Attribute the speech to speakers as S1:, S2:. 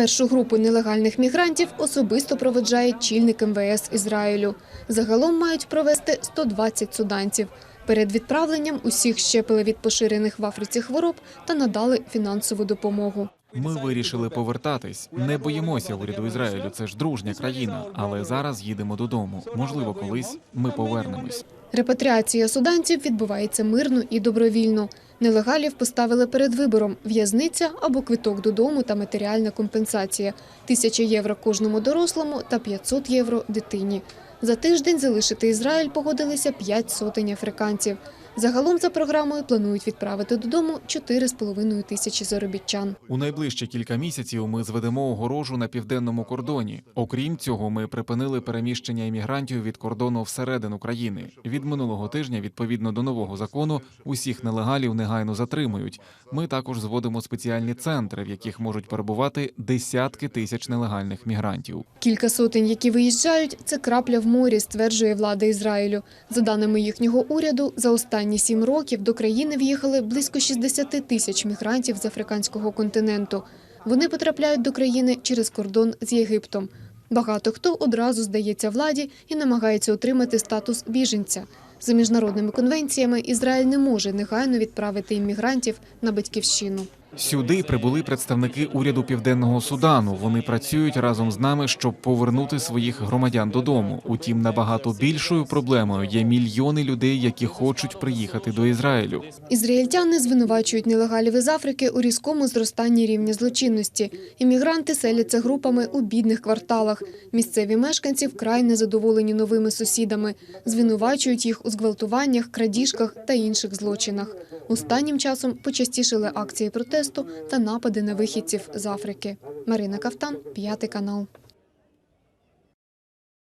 S1: Першу групу нелегальних мігрантів особисто проведжає чільник МВС Ізраїлю. Загалом мають провести 120 суданців. Перед відправленням усіх щепили від поширених в Африці хвороб та надали фінансову допомогу.
S2: Ми вирішили повертатись. Не боїмося уряду Ізраїлю. Це ж дружня країна. Але зараз їдемо додому. Можливо, колись ми повернемось.
S1: Репатріація суданців відбувається мирно і добровільно. Нелегалів поставили перед вибором – в'язниця або квиток додому та матеріальна компенсація – тисяча євро кожному дорослому та 500 євро дитині. За тиждень залишити Ізраїль погодилися 5 сотень африканців. Загалом за програмою планують відправити додому 4,5 тисячі заробітчан.
S2: У найближчі кілька місяців ми зведемо огорожу на південному кордоні. Окрім цього, ми припинили переміщення іммігрантів від кордону всередину країни. Від минулого тижня, відповідно до нового закону, усіх нелегалів негайно затримують. Ми також зводимо спеціальні центри, в яких можуть перебувати десятки тисяч нелегальних мігрантів.
S1: Кілька сотень, які виїжджають, це крапля в морі, стверджує влада Ізраїлю. За даними їхнього уряду, за останні сім років до країни в'їхали близько 60 тисяч мігрантів з африканського континенту. Вони потрапляють до країни через кордон з Єгиптом. Багато хто одразу здається владі і намагається отримати статус біженця. За міжнародними конвенціями Ізраїль не може негайно відправити іммігрантів на батьківщину.
S2: Сюди прибули представники уряду Південного Судану. Вони працюють разом з нами, щоб повернути своїх громадян додому. Утім, набагато більшою проблемою є мільйони людей, які хочуть приїхати до Ізраїлю.
S1: Ізраїльтяни звинувачують нелегалів із Африки у різкому зростанні рівня злочинності. Іммігранти селяться групами у бідних кварталах. Місцеві мешканці вкрай незадоволені новими сусідами. Звинувачують їх у зґвалтуваннях, крадіжках та інших злочинах. Останнім часом почастішили акції протесту та напади на вихідців з Африки. Марина Кафтан, п'ятий канал.